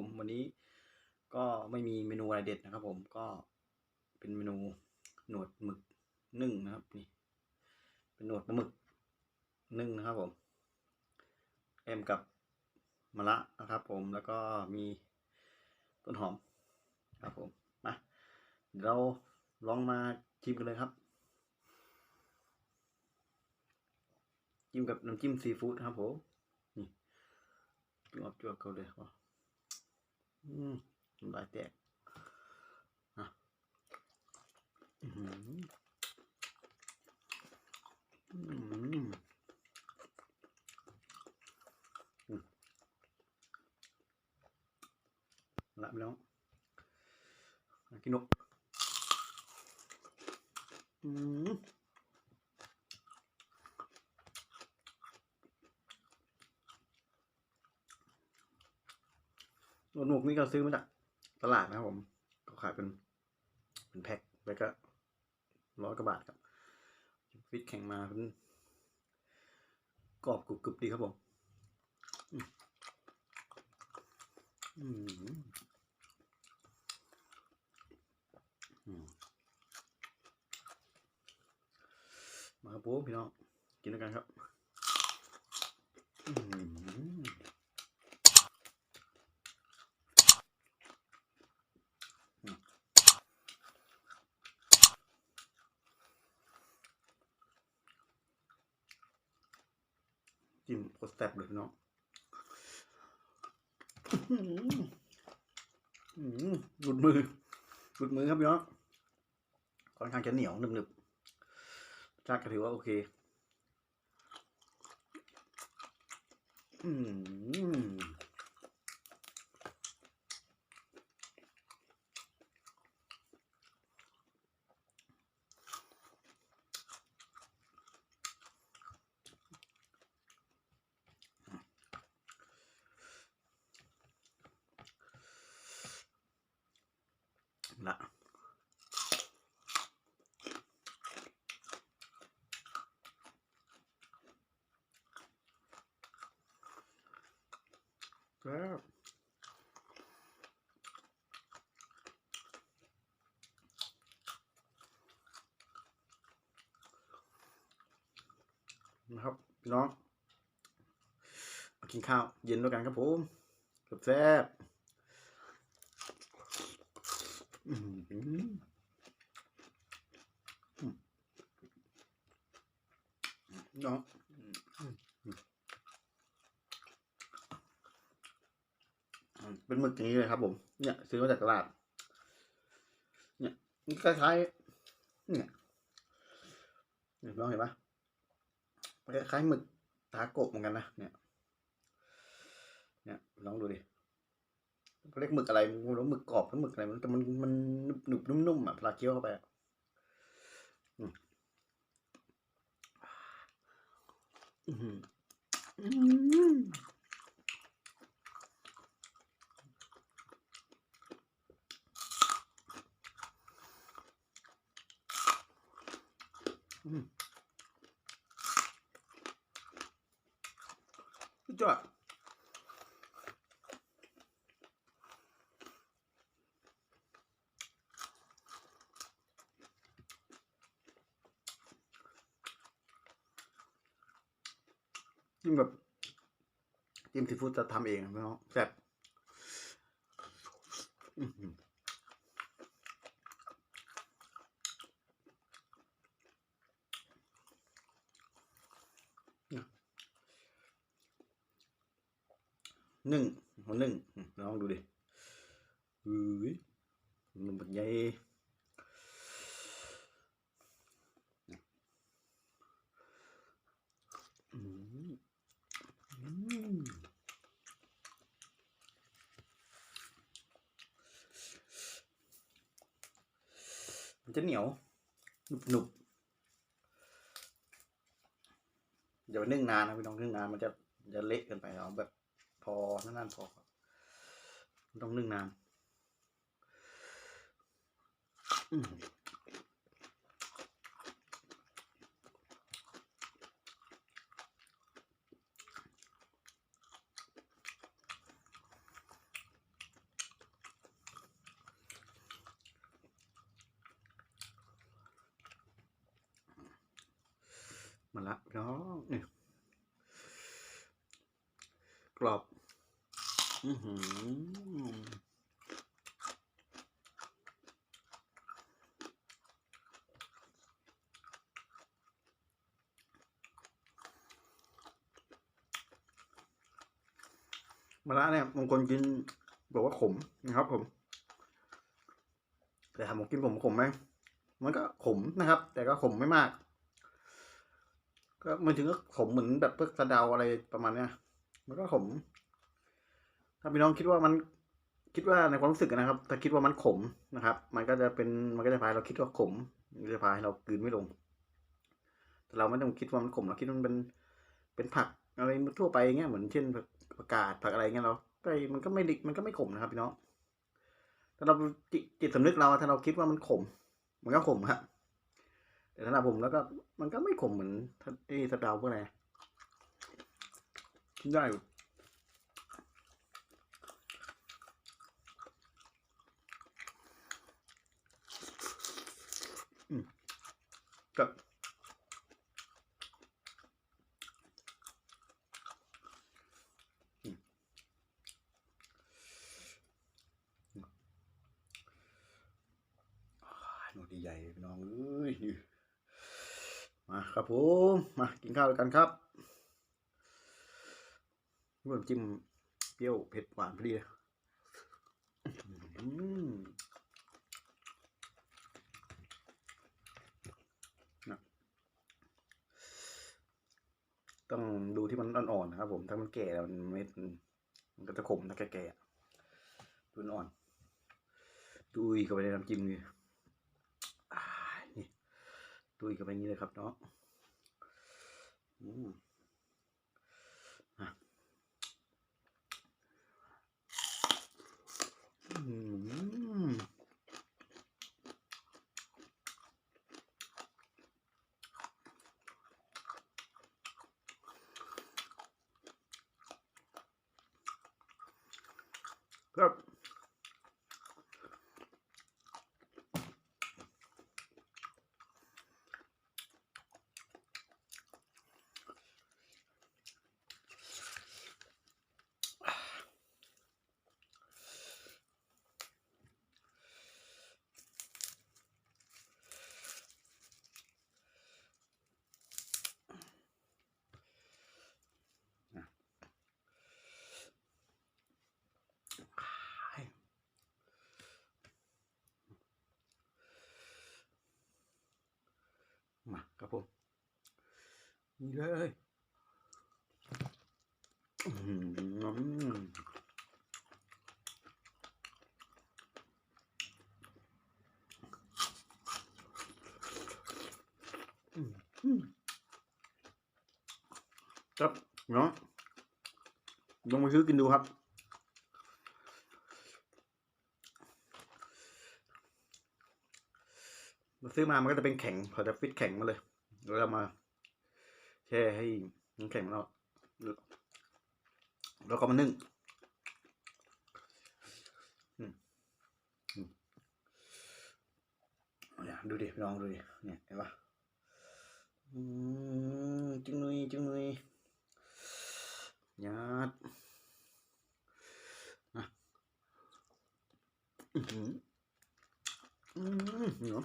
ผมวันนี้ก็ไม่มีเมนูอะไรเด็ดนะครับ ผมก็เป็นเมนูหนวดหมึกนึ่งนะครับนี่เป็นหนวดปลาหมึกนึ่งนะครับผมแอมกับมะระนะครับ ผมแล้วก็มีต้นหอมครับผมมาเราลองมาชิมกันเลยครับจิ้มกับน้ำจิ้มซีฟู้ดครับผมนี่จวบจวบเขาเลยว่ะ อืมน้ำลายแตกอะอือหืออืมอืมละไปแล้วกินนก หนวดหมวกนี่ก็ซื้อมาจากตลาดนะครับผมก็ขายเป็นเป็นแพ็คแล้วก็ร้อยกว่าบาทครับฟิตแข่งมาเป็นกรอบกรุบกรุบดีครับผมมอืมอืมมาครับผมพี่น้องกินด้วยกันครับอืม จิ้มโคตรแซ่บเลยพี่น้องอื้อหืออื้อหือหลุดมือหลุดมือครับพี่น้องค่อนข้างจะเหนียวหนึบๆรสชาติก็ถือว่าโอเคอืม ละแล้วนะครับพี่น้อง มากินข้าวเย็นด้วยกันครับผมแซ่บๆอื้อหืออืม เนาะเป็นหมึกอย่างนี้เลยครับผม เนี่ย ซื้อมาจากตลาด เนี่ยมันคล้ายๆเนี่ยเห็นลองเห็นปะคล้ายๆหมึกทาโกะเหมือนกันนะเนี่ย เนี่ยลองดูดิเรียกหมึกอะไรม่รู้หมึกกรอบหรือหมึกอะไรมันแต่มันมันหนึบนุ่มๆอะเวลาเคี้ยวเข้าไปอะอืม อื้อหืออื้อหืออืมสุด จิ้มแบบจิ้มซีฟู้ดจะทำเองนะเน้องแซ่บหนึ่งหัวนึ่งลองดูดิอุ้ยมันแบบใหญ่อืมอืมมัน จะเหนียวหนุบหนุบอย่าไปนึ่งนานนะพี่น้องนึ่งนานมันจะจะเละเกินไปเอาแบบ พอนั่นๆพอต้องนึ่งนาน มาละน้องนี่กรอบ อือหือมะระเนี่ยบางคนกินบอกว่าขมนะครับ ผม แต่ถามผมกินผมขมไหมมันก็ขมนะครับ แต่ก็ขมไม่มาก ก็มันถึงก็ขมเหมือนแบบพวกสะเดาอะไรประมาณเนี้ย มันก็ขม ถ้าพี่น้องคิดว่ามันคิดว่าในความรู้สึกนะครับ ถ้าคิดว่ามันขมนะครับ มันก็จะเป็นมันก็จะพาเราคิดว่าขมมันจะพาให้เรากลืนไม่ลง แต่เราไม่ต้องคิดว่ามันขมเราคิดว่ามันเป็นเป็นผักอะไรทั่วไปเงี้ยเหมือนเช่นผักผักกาดผักอะไรเงี้ยเราไปมันก็ไม่ดิมันก็ไม่ขมนะครับพี่น้องถ้าเราจิจิตสำนึกเราถ้าเราคิดว่ามันขม มันก็ขมครับ แต่สำหรับผมแล้วก็มันก็ไม่ขมเหมือนไอ้สะเดาพวกอะไรกินได้อยู่กับอืมอ่าหนูดีใหญ่เลยพี่น้องเอ้ย มาครับผมมากินข้าวด้วยกันครับนี่ผมจิ้มเปรี้ยวเผ็ดหวานพอดีเลยต้องดูที่มันอ่อนๆนะครับผมถ้ามันแก่แล้วมันไม่มันก็จะขมถ้าแก่ๆดูมันอ่อนดุยเข้าไปในน้ำจิ้มนี่อ่านี่ ตุยกันไปอย่างนี้เลยครับเนาะอืมอะอืมครับ มาครับผม นี่เลยอืมครับเนาะลองไปซื้อกินดูครับมาซื้อมามันก็จะเป็นแข็งเขาจะฟิตแข็งมาเลยแล้วเรามา แช่ให้น้ำแข็งเราแล้วก็มานึ่งอืมอืมเนี่ยดูดิพี่น้องดูดิเนี่ยเห็นปะอืมจึงนุยจึงนุยยัดนะอือหืออืมเหนียว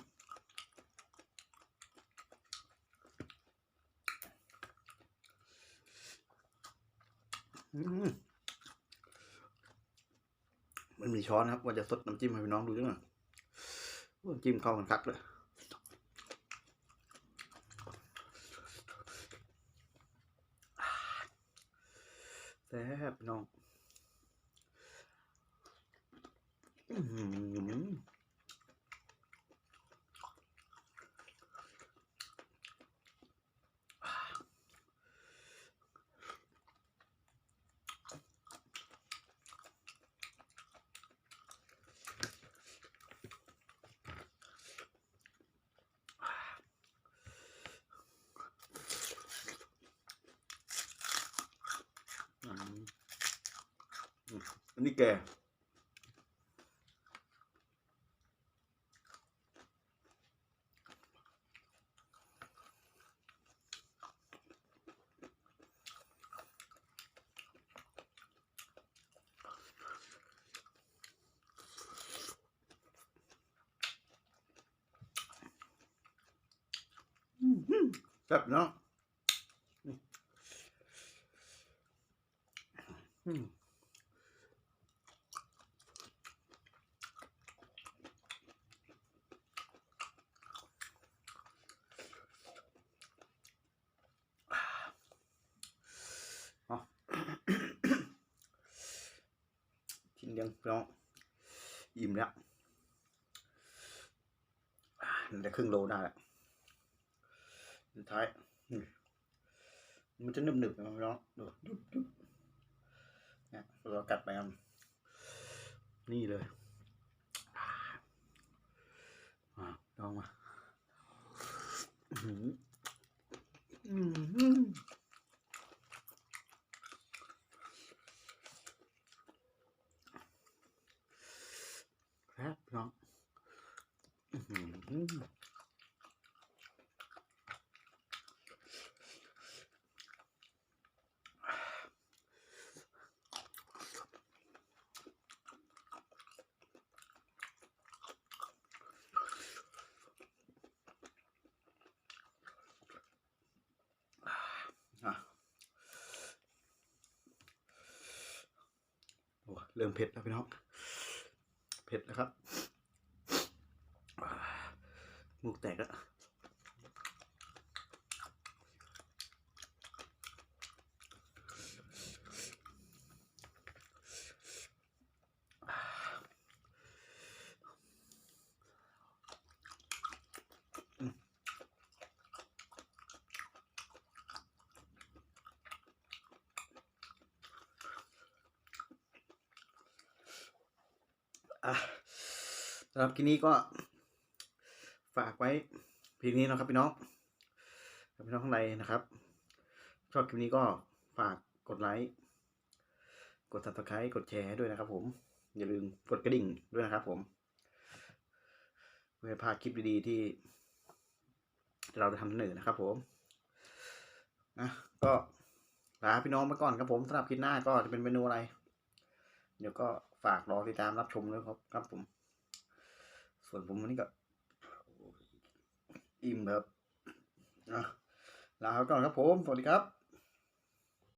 มันมีช้อนครับ ว่าจะสดน้ำจิ้มให้พี่น้องดูด้วยหน่อยโอ้น้ำจิ้มเข้ากันคักเลยแซ่บพี่น้อง อื้อ อันนี้แก่แซ่บเนาะอืม ชิ้วพี่น้องอิ่มแล้วน่าจะครึ่งโลได้แล้วสุดท้าย มันจะหนึบหนึบนะพี่น้องดูดุบดุบเนี่ยเรากัดไปครับนี่เลยอ่าลองมาอื้อหืออื้ อหือครับพี่น้องอื้อหืออะเริ่มเผ็ดแล้วพี่น้อง เผ็ดนะครับมูกแตกแล้วอืม อะสำหรับคลิปนี้ก็ฝากไว้เพียงนี้นะครับพี่น้องพี่น้องข้างในนะครับ ชอบคลิปนี้ก็ฝากกดไลค์ กด subscribe กดแชร์ด้วยนะครับผม อย่าลืมกดกระดิ่งด้วยนะครับผมเพื่อพาคลิปดีๆที่ เราจะทำเสนอนะครับผมนะก็ลาพี่น้องไปก่อนครับผมสำหรับคลิปหน้าก็จะเป็นเมนูอะไร เดี๋ยวก็ ฝากรอติดตามรับชมด้วยครับครับผม ส่วนผมวันนี้ก็อิ่มแบบนะลาไปก่อนครับผม สวัสดีครับ